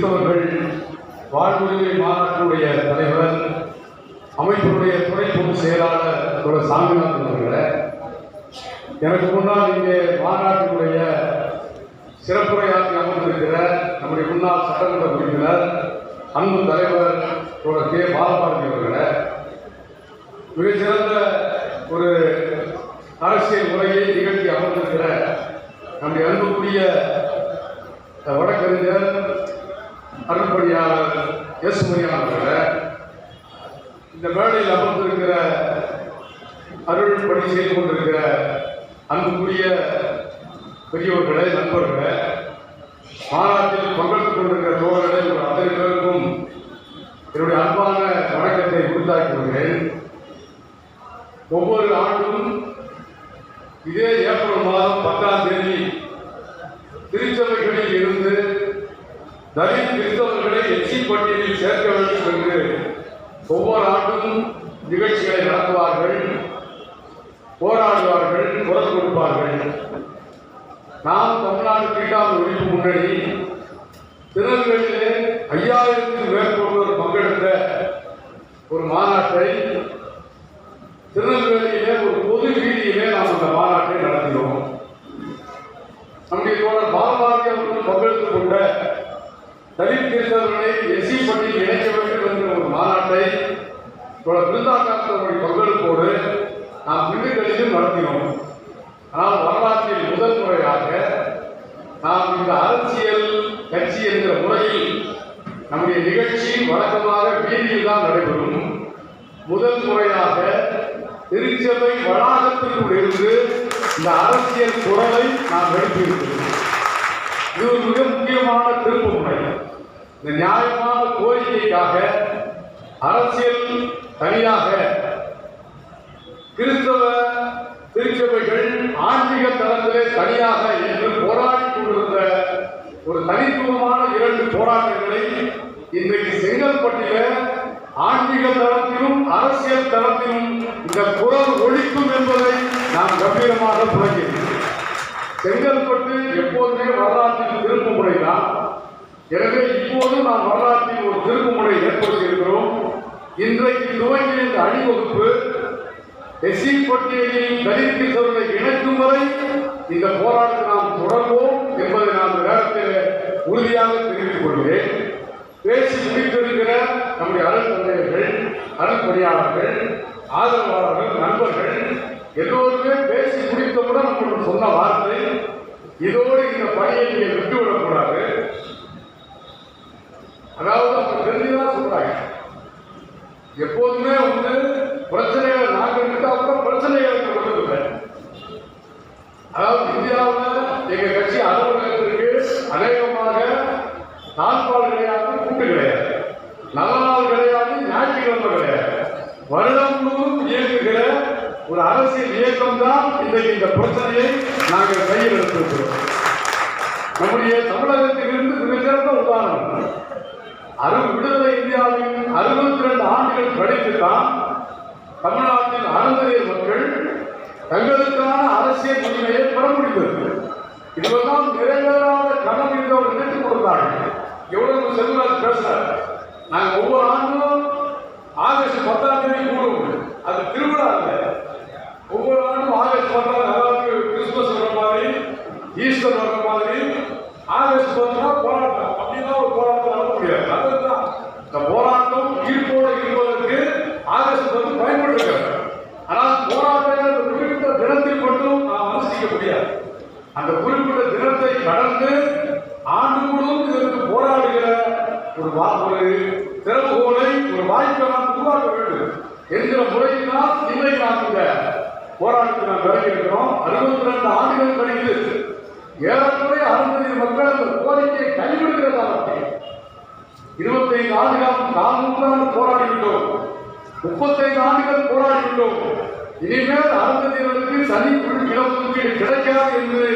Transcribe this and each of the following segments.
கிறிஸ்தவர்கள் வாழ்வுரிமை மாநாட்டினுடைய தலைவர் அமைப்பினுடைய துணை பொதுச் செயலாளர் திரு சாமிநாதன் அவர்களே எனக்கு முன்னால் இங்கே மாநாட்டினுடைய சிறப்புரையாற்றி அமர்ந்திருக்கிற நம்முடைய முன்னாள் சட்டமன்ற உறுப்பினர் அன்பு தலைவர் திரு கே. பாலபாரதி அவர்களே மிகச்சிறந்த ஒரு அரசியல் முறையை நிகழ்த்தி அமர்ந்திருக்கிற நம்முடைய அன்புக்குரிய வழக்கறிஞர் அருள்படியாளர் எஸ் முனியான் அவர்களே இந்த மேடையில் அமர்ந்திருக்கிற அருள் பணி செய்து கொண்டிருக்கிற அன்புக்குரிய பெரியவர்களே நண்பர்களே மாநாட்டில் பங்கெடுத்துக் கொண்டிருக்கிற தோழர்களே உங்கள் அத்தனை பேருக்கும் என்னுடைய அன்பான வணக்கத்தை உறுத்தாக்கி ஒவ்வொரு ஆண்டும் இதே ஏப்ரல் மாதம் பத்தாம் தேதி திருச்சபைகளில் இருந்து தலித் கிறிஸ்தவர்களை எச்சி பட்டியலில் சேர்க்க வேண்டும் என்று ஒவ்வொரு ஆண்டும் நிகழ்ச்சிகளை நடத்துவார்கள் போராடுவார்கள் குரல் கொடுப்பார்கள். நாம் தமிழ்நாடு தீண்டாமை ஒழிப்பு முன்னணி திருநெல்வேலியிலே ஐயாயிரத்துக்கு மேற்பட்டோர் பங்கெடுத்த ஒரு மாநாட்டை திருநெல்வேலியிலே ஒரு பொது வீதியிலே நாம் அந்த மாநாட்டை நடத்தினோம். நம்முடைய தோழர் பாலபாரதி அவர்கள் பங்கெடுத்துக் கொண்ட தலித் கிறிஸ்தவர்களை எஸ்சி பட்டியல் இணைக்க வேண்டும் என்ற ஒரு மாநாட்டை தோழர் பிருந்தா காந்தவருடைய பங்கெடுப்போடு நாம் திண்டுக்கல்லிலும் நடத்தினோம். ஆனால் வரலாற்றில் முதல் முறையாக நாம் இந்த அரசியல் கட்சி என்கிற முறையில் நம்முடைய நிகழ்ச்சி வழக்கமாக வீதியில் தான் நடைபெறும். முதல் முறையாக திருச்சபை வளாகத்திற்குள் இருந்து இந்த அரசியல் குரலை நாம் எழுப்பியிருக்கிறோம். இது ஒரு மிக முக்கியமான திருப்பு முறை இந்த நியாயமான கோரிக்கைக்காக அரசியல் தனியாக கிறிஸ்தவ திருச்சபைகள் ஆன்மீக தளத்திலே தனியாக என்று போராடி கொண்டிருந்த ஒரு தனித்துவமான இரண்டு போராட்டங்களை இன்றைக்கு செங்கல்பட்டில ஆன்மீக தளத்திலும் அரசியல் தளத்திலும் இந்த குரல் ஒழிக்கும் என்பதை நாம் கம்பீரமாக புலங்கிறோம் செங்கல்பட்டு எப்போதுமே வரலாற்றில் திருப்பு முறைதான் எனவே இப்போது நாம் வரலாற்றில் ஒரு திருப்பு முறை ஏற்படுத்தியிருக்கிறோம். இன்றைக்கு துவங்கிய இந்த அணிவகுப்பு எஸ்சி பட்டியலில் தலித் கிறிஸ்தவர்களை இணைக்கும் வரை இந்த போராட்டத்தை நாம் தொடர்வோம் என்பதை நான் இந்த நேரத்தில் உறுதியாக தெரிவித்துக் கொள்கிறேன். பேசி முடித்திருக்கிற நம்முடைய அருள் தந்தையர்கள் ஆதரவாளர்கள் நண்பர்கள் எல்லோருமே பேசி முடித்தவுடன் உங்களுக்கு சொன்ன வார்த்தை இதோடு இந்த பணியை நீங்கள் விட்டுவிடக்கூடாது அதாவது அவங்க தெரிஞ்சுதான் சொல்றாங்க. எப்போதுமே வந்து பிரச்சனைகள் நாங்கள் இருந்தா கூட பிரச்சனைகள் விடுறதில்லை அதாவது இந்தியாவில் எங்க கட்சி அலுவலகத்திற்கு அநேகமாக நாட்பால் கிடையாது கூட்டு கிடையாது. நல்ல நாள் கிடையாது ஞாயிற்றுக்கிழமை கிடையாது. வருடம் முழுவதும் இயங்குகிற ஒரு அரசியல் இயக்கம் தான் இன்றைக்கு இந்த பிரச்சனையை நாங்கள் கையில் எடுத்திருக்கிறோம். நம்முடைய தமிழகத்திலிருந்து மிகச்சிறந்த உதாரணம் அரு விடுதலை இந்தியாவின் அறுபத்தி ரெண்டு ஆண்டுகள் கழித்து தான் தமிழ்நாட்டின் அருந்ததியர் மக்கள் தங்களுக்கான அரசியல் உரிமையை பெற முடிந்தது. இதுவெல்லாம் நிறைவேறாத கனவு என்று அவர் நினைத்துக் கொடுத்தார்கள் எவ்வளவு செல்வராஜ் பேசுறார் நாங்கள் ஒவ்வொரு ஆண்டும் ஆகஸ்ட் பத்தாம் தேதி கூடுவோம் அது திருவிழா இல்லை ஒவ்வொரு ஆண்டும் ஆகஸ்ட் பத்தாம் அதாவது கிறிஸ்துமஸ் வர மாதிரி ஈஸ்டர் வர மாதிரி ஆகஸ்ட் பத்துனா போராட்டம் அப்படின்னா ஒரு போராட்டம் நடத்த முடியாது அதுதான் இந்த போராட்டம் ஈர்ப்போடு இருப்பதற்கு ஆகஸ்ட் பத்து பயன்படுத்துகிறார் ஆனால் போராட்டங்கள் ஒரு குறிப்பிட்ட தினத்தில் மட்டும் நாம் அனுஷ்டிக்க முடியாது அந்த குறிப்பிட்ட தினத்தை கடந்து ஆண்டு முழுவதும் இதற்கு போராடுகிற ஒரு வா ஒரு திறவுகோலை ஒரு வாய்ப்பை நாம் உருவாக்க வேண்டும் என்கிற முறையினால் தான் இன்றைக்கு நாம் இந்த போராட்டத்தை நாம் தொடங்கியிருக்கிறோம் அறுபத்தி ரெண்டு ஆண்டுகள் கழிந்து ஏறக்குறைய அறுபது மக்கள் அந்த கோரிக்கையை கைவிடுகிற இருபத்தைந்து ஆண்டுகள் கால் நூற்றாண்டு போராடிவிட்டோம் முப்பத்தைந்து ஆண்டுகள் போராடிவிட்டோம் இனிமேல் அருந்ததிகளுக்கு தனி இடஒதுக்கீடு கிடைக்காது என்று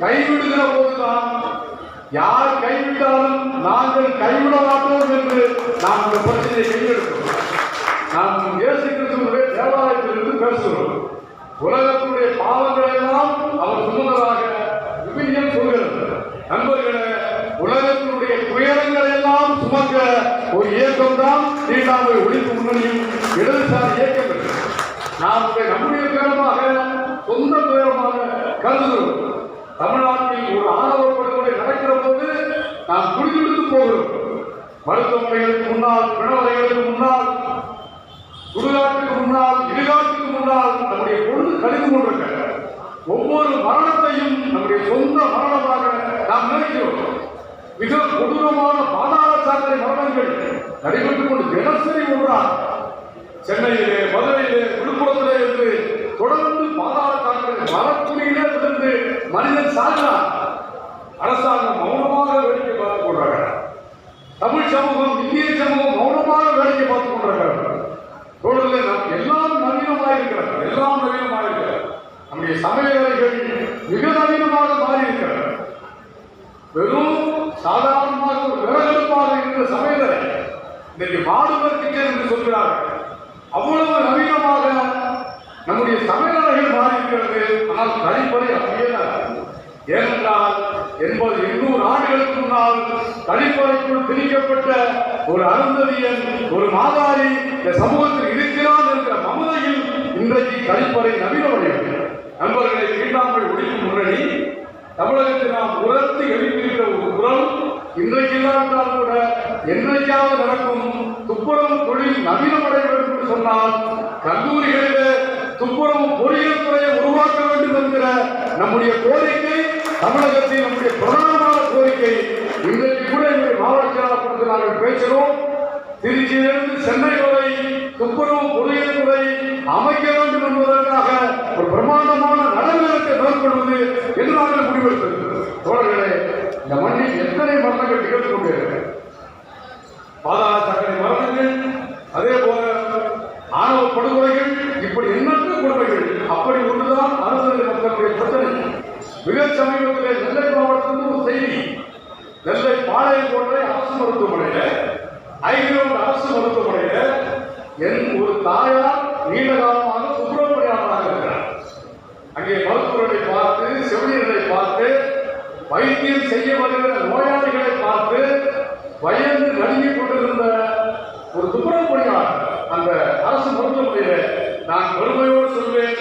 கைவிடுகிற போதுதான் யார் கைவிட்டாலும் நாங்கள் கைவிட மாட்டோம் என்று நாம் இந்த பிரச்சனையை கையெடுக்கிறோம் நாம் இயேசு கிறிஸ்துவனுடைய தேவாலயத்திலிருந்து பேசுகிறோம் உலகத்துடைய பாவங்களை எல்லாம் அவர் சுமந்ததாக விவிலியம் சொல்கிறது நண்பர்களே உலகத்தினுடைய துயரங்களை எல்லாம் ஒரு இயக்கம் தான் தீண்டாமை ஒழிப்பு முன்னணியும் இடதுசாரி இயக்கம் என்று. நாம் இதை நம்முடைய பேரமாக சொந்த பேரமாக கருதுகிறோம் தமிழ்நாட்டில் ஒரு ஆணவ படுகொலை நடக்கிற போது நாம் குடிவிடுத்து போகிறோம் மருத்துவமனைகளுக்கு முன்னால் பிணவரைகளுக்கு முன்னால் சுடுகாட்டுக்கு முன்னால் இடுகாட்டுக்கு முன்னால் நம்முடைய பொழுது கழிந்து கொண்டிருக்க ஒவ்வொரு மரணத்தையும் நம்முடைய சொந்த மரணமாக நாம் நினைக்கிறோம். மிக கொடூரமான பாதாள சாக்கடை மரணங்கள் நடைபெற்றுக் கொண்டு தினசரி ஒன்றார் சென்னையிலே மதுரையிலே விழுப்புரத்திலே இருந்து தொடர்ந்து பாதாள சாக்கடை மரக்குடியிலே இருந்து மனிதன் சாகிறார் அரசாங்கம் மௌனமாக வேடிக்கை பார்க்க போடுறாங்க தமிழ் சமூகம் இந்திய சமூகம் மௌனமாக வேடிக்கை பார்த்துக் கொண்டிருக்கிறார் தொடர்ந்து நம் எல்லாம் நவீனமாக இருக்கிறது எல்லாம் நவீனமாக இருக்கிறது நம்முடைய சமையலறைகள் மிக நவீனமாக மாறி இருக்கிறது வெறும் சாதாரணமாக ஒரு விறகடுப்பாக இருக்கிற சமையலறை இன்றைக்கு மாடுவர் கிச்சன் அவ்வளவு நவீனமாக நம்முடைய சமையலறைகள் மாறியிருக்கிறது. ஆனால் கழிப்பறை அப்படியே ஏனென்றால் எண்பது எண்ணூறு ஆண்டுகளுக்கு முன்னால் கழிப்பறைக்குள் திணிக்கப்பட்ட ஒரு அருந்ததியன் ஒரு மாதாரி இந்த சமூகத்தில் இருக்கிறான் என்கிற மமதையில் இன்றைக்கு கழிப்பறை நவீனமடைகிறது. நண்பர்களை தீண்டாமல் ஒழிக்கும் முன்னணி. தமிழகத்தில் நாம் உரத்து எழுப்பியிருக்கிற ஒரு குரல் இன்றைக்கு இல்லாவிட்டால் கூட என்றைக்காவது நடக்கும் துப்புரவு தொழில் நவீனமடைய வேண்டும் என்று சொன்னால் கல்லூரிகளிலே துப்புரவு பொறியியல் துறையை உருவாக்க வேண்டும் என்கிற நம்முடைய கோரிக்கை தமிழகத்தில் நம்முடைய பிரதானமான கோரிக்கை இன்றைக்கு கூட எங்களுடைய மாவட்ட செயலாளர் நாங்கள் பேசுகிறோம். திருச்சியிலிருந்து சென்னை வரை துப்புரவு பொறியியல் துறை அமைக்க வேண்டும் என்பதற்காக ஒரு பிரமாண்டமான நடவடிக்கை மேற்கொள்வது என்று நாங்கள் முடிவெடுத்திருக்கிறோம். தோழர்களே இந்த மண்ணில் எத்தனை மரணங்கள் நிகழ்ந்து கொண்டிருக்கிறது பாதாள சக்கரை மரணங்கள் அதே போல ஆணவ படுகொலைகள் இப்படி எண்ணற்ற கொடுமைகள் அப்படி ஒன்றுதான் அரசு மக்களுடைய பிரச்சனை மிக சமீபத்தில் நெல்லை மாவட்டத்திலிருந்து ஒரு செய்தி நெல்லை பாளையங்கோட்டை அரசு மருத்துவமனையில ஐகிரோடு அரசு மருத்துவமனையில என் ஒரு தாயார் நீண்ட காலமாக துப்புரவு பணியாளராக இருக்கிறார் அங்கே மருத்துவர்களை பார்த்து செவிலியர்களை பார்த்து வைத்தியம் செய்ய வருகிற நோயாளிகளை பார்த்து பயந்து நடுங்கிக் கொண்டிருந்த ஒரு துப்புரவு பணியாளர் அந்த அரசு மருத்துவமனையில நான் பெருமையோடு சொல்வேன்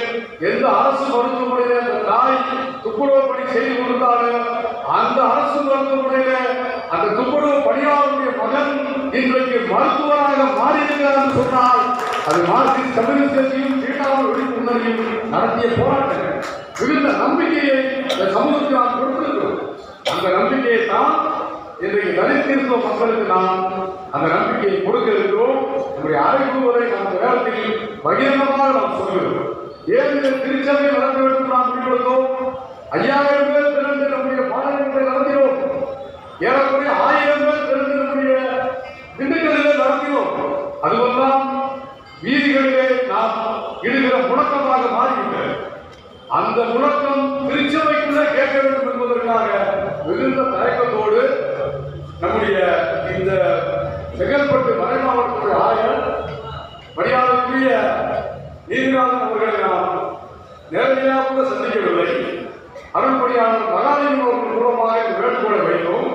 எந்த அரசு மருத்துவமனையில அந்த தாய் துப்புரவு பணி செய்து கொடுத்தாலும் அந்த அரசு மருத்துவமனையில அந்த துப்புரவு பணியாளருடைய மகன் இன்றைக்கு மருத்துவராக மாறியிருக்கிறார் என்று சொன்னால் அது மார்க்சிஸ்ட் கம்யூனிஸ்ட் கட்சியும் தீண்டாமல் ஒழிப்பு நடத்திய போராட்டங்கள். மிகுந்த நம்பிக்கையை இந்த சமூகத்தில் நாம் கொடுத்திருக்கிறோம். அந்த நம்பிக்கையை தான் இன்றைக்கு தலித்திருக்கிற மக்களுக்கு நாம் அந்த நம்பிக்கையை கொடுக்க இருக்கிறோம் நம்முடைய அறிவுரை அந்த நேரத்தில் பகிரங்கமாக நாம் சொல்கிறோம். ஏன் இந்த திருச்சபை நடக்க வேண்டும் நாம் முடிவெடுத்தோம்? ஐயாயிரம் பேர் திறன் நம்முடைய பாடல்களை நடத்தினோம் ஏறக்குறைய ஆயிரம் பேர் திரண்டு நம்முடைய திண்டுக்கல்லிலே நடத்தினோம் அதுவெல்லாம் வீதிகளிலே நாம் இடுகிற முழக்கமாக மாறிவிட்டது அந்த முழக்கம் திருச்சபைக்குள்ளே கேட்க வேண்டும் என்பதற்காக மிகுந்த தயக்கத்தோடு நம்முடைய இந்த செங்கல்பட்டு மறைமாவட்டத்துடைய ஆயர் மரியாதைக்குரிய நீதிநாதன் அவர்களை நாம் நேரடியாக கூட சந்திக்கவில்லை. அருள்படியாளர் மகாலிங்கம் அவர்கள் மூலமாக இந்த வேண்டுகோளை வைத்தோம்.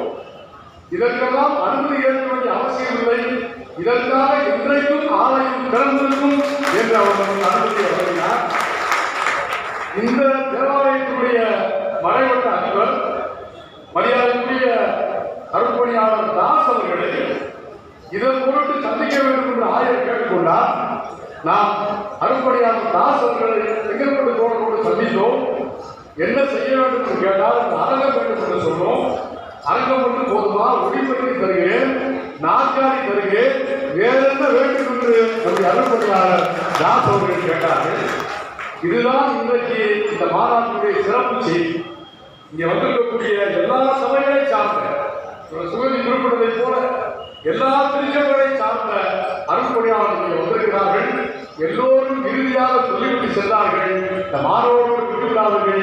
இதற்கெல்லாம் அனுமதி ஏற்க வேண்டிய அவசியம் இல்லை. இதற்காக இன்றைக்கும் ஆலயம் திறந்திருக்கும் என்று அவர் அனுமதி வழங்கினார் இந்த தேவாலயத்தினுடைய மறைவட்ட அதிபர் மரியாதைக்குரிய அருட்பணியாளர் தாஸ் அவர்களை இதன் பொருட்டு சந்திக்க வேண்டும் என்று ஆயர் கேட்டுக்கொண்டார். நாம் அருட்பணியாளர் தாசர்களை அவர்களை செங்கல்பட்டு தோழரோடு சந்தித்தோம். என்ன செய்ய வேண்டும் என்று கேட்டால் அந்த அரங்கம் வேண்டும் என்று சொன்னோம். அரங்கம் மட்டும் போதுமா? ஒளிப்பட்டி தருகிறேன். நாற்காலி தருகிறேன். வேற என்ன வேண்டும் என்று நம்முடைய அருட்பணியாளர் தாஸ் அவர்கள் கேட்டார்கள். இதுதான் இன்றைக்கு இந்த மாநாட்டினுடைய சிறப்பு செய்தி. இங்கே வந்திருக்கக்கூடிய எல்லா சபைகளை சார்ந்த ஒரு சுகதி குறிப்பிட்டதை போல எல்லா திருச்சபைகளை சார்ந்த அருள்பொழியாளர்கள் வந்திருக்கிறார்கள். எல்லோரும் இறுதியாக சொல்லிவிட்டு சென்றார்கள். இந்த மாணவர்கள் விட்டுவிடாதீர்கள்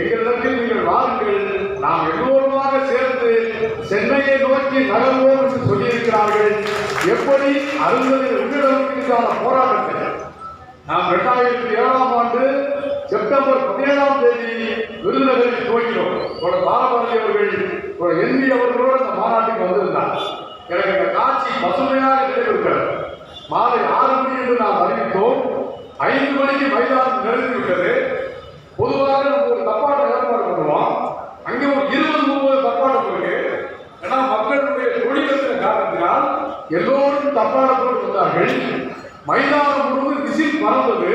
எங்களிடத்தில் நீங்கள் வாருங்கள். நாம் எல்லோருமாக சேர்ந்து சென்னையை நோக்கி நகர்வோம் என்று சொல்லியிருக்கிறார்கள். எப்படி அருந்ததி உன்னிடத்திற்கான போராட்டத்தை? நாம் இரண்டாயிரத்தி ஏழாம் ஆண்டு செப்டம்பர் பதினேழாம் தேதி விருதுநகரில் துவங்கினோம் ஒரு அவர்கள் ஒரு எம்பி அவர்களோடு அந்த மாநாட்டுக்கு வந்திருந்தார். எனக்கு இந்த காட்சி பசுமையாக நினைவிருக்கிறது மாலை ஆறு மணி என்று நாம் அறிவித்தோம் ஐந்து மணிக்கு மைதானம் நிறைந்துவிட்டது பொதுவாக நம்ம ஒரு தப்பாட்டம் ஏற்பாடு பண்ணுவோம். அங்கே ஒரு இருபது முப்பது தப்பாட்டம் இருக்கு. ஏன்னா மக்களுடைய தொழிலத்தின் காரணத்தினால் எல்லோரும் தப்பாடத்தோடு வந்தார்கள். மைதானம் முழுவதும் விசில் பறந்தது.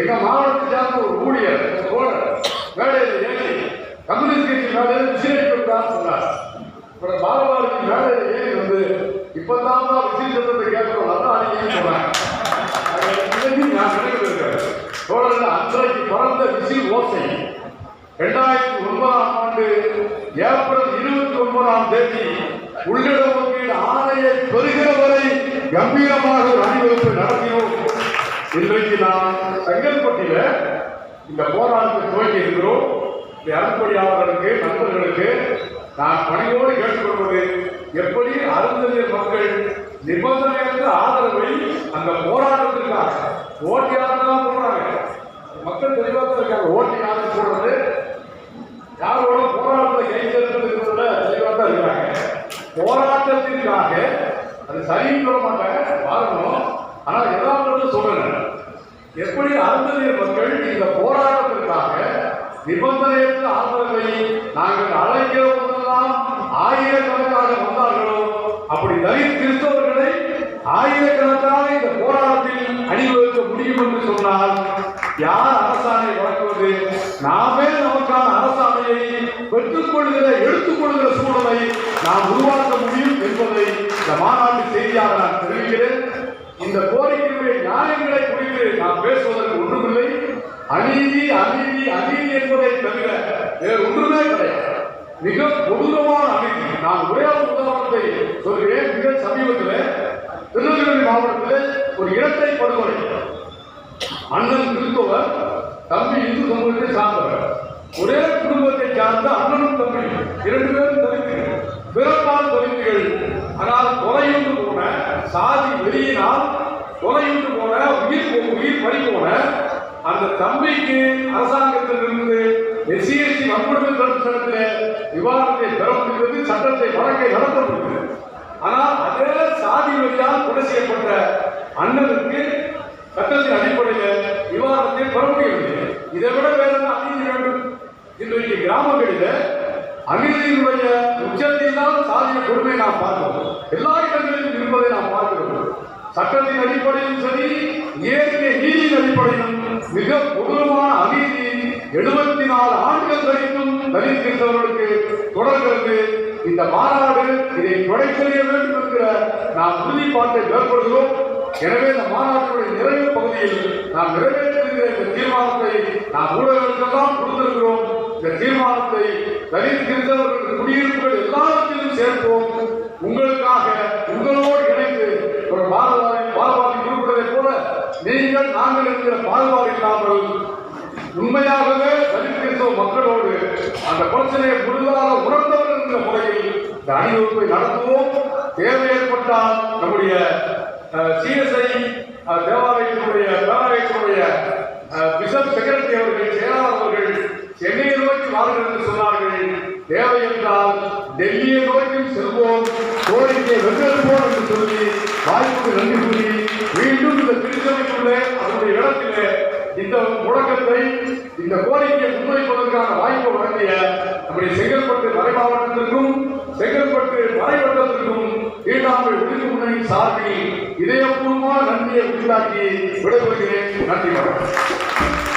எங்க மாவட்டத்தை சார்ந்த ஒரு ஊழியர் ஒரு தோழர் மேடையில் ஏறி கம்யூனிஸ்ட் கட்சி மேடையில் விசில் அடிக்கிறார் சொன்னார் அப்புறம் பாலபாரதி மேடையில் ஏறி வந்து இப்பதான் தான் விசில் சத்தத்தை கேட்கிறோம் அதான் அடிக்கணும்னு சொன்னாங்க அது இன்னைக்கு நான் நினைவு இருக்கிறேன் தோழர்கள் அன்றைக்கு பிறந்த விசில் ஓசை. இரண்டாயிரத்தி ஒன்பதாம் ஆண்டு ஏப்ரல் இருபத்தி ஒன்பதாம் தேதி உள்ளிட ஆணையை பெறுகிறவரை கம்பீரமாக ஒரு அணிவகுப்பு நடத்தினோம். இன்றைக்கு நாம் செங்கல்பட்டியில இந்த போராட்டத்தை துவங்கி இருக்கிறோம். இந்த நண்பர்களுக்கு நான் பணியோடு கேட்டுக்கொள்வது எப்படி அருந்ததியர் மக்கள் நிபந்தனையற்ற ஆதரவை அந்த போராட்டத்திற்காக ஓட்டு போடுறாங்க மக்கள் தெளிவாக தான் இருக்காங்க ஓட்டு போடுறது. யாரோட போராட்டத்தை கை தெளிவாக தான் இருக்கிறாங்க. போராட்டத்திற்காக அது சரின்னு சொல்ல மாட்டாங்க வாழணும் ஆனால் எல்லாரும் சொல்லுங்க. எப்படி அருந்ததியர் மக்கள் இந்த போராட்டத்திற்காக நிபந்தனையற்ற ஆதரவை நாங்கள் அழைக்கிற போதெல்லாம் ஆயிரக்கணக்காக வந்தார்களோ? அப்படி தலித் கிறிஸ்தவர்களை ஆயிரக்கணக்காக இந்த போராட்டத்தில் அணிவகுக்க முடியும் என்று சொன்னால் யார் அரசாணை வழங்குவது? நாமே நமக்கான அரசாணையை பெற்றுக்கொள்கிற எடுத்துக்கொள்கிற சூழலை நாம் உருவாக்க முடியும் என்பதை இந்த மாநாட்டு செய்தியாக நான் தெரிவிக்கிறேன். இந்த கோரிக்கையுடைய நியாயங்களை குறித்து நாம் பேசுவதற்கு ஒன்றுமில்லை. அநீதி அநீதி அநீதி என்பதை தவிர வேறு ஒன்றுமே கிடையாது. மிக கொடூரமான அநீதி. நான் ஒரே ஒரு உதாரணத்தை சொல்கிறேன் மிக சமீபத்தில். திருநெல்வேலி மாவட்டத்தில் ஒரு இரட்டை படுகொலை. அண்ணன் கிறிஸ்தவர் தம்பி இந்து சமூகத்தை சார்ந்தவர். ஒரே குடும்பத்தை சார்ந்த அண்ணனும் தம்பி இரண்டு பேரும் தலித்துகள் பிறப்பால் தலித்துகள் ஆனால் கொலையுண்டு போன சாதி வெளியினால் கொலையுண்டு போன உயிர் உயிர் பறி போன அந்த தம்பிக்கு அரசாங்கத்திலிருந்து எஸ்சிஎஸ்சி வன்கொடுமை தடுப்பு சட்டத்தில் விவாதத்தை பெற முடிந்தது சட்டத்தை வழக்கை நடத்த முடிந்தது ஆனால் அதே சாதி வழியால் கொலை செய்யப்பட்ட அண்ணனுக்கு சட்டத்தின் அடிப்படையில் விவாதத்தை பெற முடியவில்லை. இதை விட வேற அமைதி அநீதி வேண்டும்? இன்றைக்கு கிராமங்களில் அநீதியினுடைய உச்சத்தில் தான் சாதிய கொடுமை நாம் பார்க்கிறோம். எல்லா இடங்களிலும் இருப்பதை நாம் பார்க்கிறோம். சட்டத்தின் அடிப்படையிலும் சரி இயற்கை நீதியின் அடிப்படையிலும் மிக கொடூரமான அநீதி எழுபத்தி நாலு ஆண்டுகள் வரைக்கும் தலித்திருந்தவர்களுக்கு தொடர்கிறது. இந்த மாநாடு இதை துடைத்தெறிய வேண்டும் என்கிற நாம் உறுதிப்பாட்டை மேற்கொள்கிறோம். எனவே இந்த மாநாட்டினுடைய நிறைவு பகுதியில் நாம் நிறைவேற்றுகிற இந்த தீர்மானத்தை நாம் ஊடகங்களுக்கெல்லாம் கொடுத்திருக்கிறோம். இந்த தீர்மானத்தை தலித் கிறிஸ்தவர்கள் குடியிருப்புகள் எல்லாவற்றிலும் சேர்ப்போம். உங்களுக்காக உங்களோடு இணைந்து ஒரு பாரவாதி பாரவாரி குறிப்பிட்டதைப் போல நீங்கள் நாங்கள் என்கிற பாகுபாடு இல்லாமல் உண்மையாகவே தலித் கிறிஸ்தவ மக்களோடு அந்த பிரச்சனையை முழுதாக உணர்ந்தவர் என்கிற முறையில் இந்த அணிவகுப்பை நடத்துவோம். தேவை ஏற்பட்டால் நம்முடைய சிஎஸ்ஐ தேவாலயத்தினுடைய தேவாலயத்தினுடைய பிசப் பிஷப் செக்ரட்டரி அவர்கள் செயலாளர் அவர்கள் சென்னையை நோக்கி வாருங்கள் என்று சொன்னார்கள். தேவை என்றால் டெல்லியை நோக்கி செல்வோம். கோரிக்கை வென்றெடுப்போம் என்று சொல்லி வாய்ப்புக்கு நன்றி கூறி மீண்டும் இந்த திருச்சபைக்குள்ளே அதனுடைய இடத்திலே இந்த முழக்கத்தை இந்த கோரிக்கையை முன்வைப்பதற்கான வாய்ப்பு வழங்கிய நம்முடைய செங்கல்பட்டு மறை மாவட்டத்திற்கும் செங்கல்பட்டு மறைவட்டத்திற்கும் ஈட்டாமை ஒழிப்பு முன்னணி சார்பில் இதயபூர்வமான நன்றியை உண்டாக்கி விடைபெறுகிறேன். நன்றி வணக்கம்.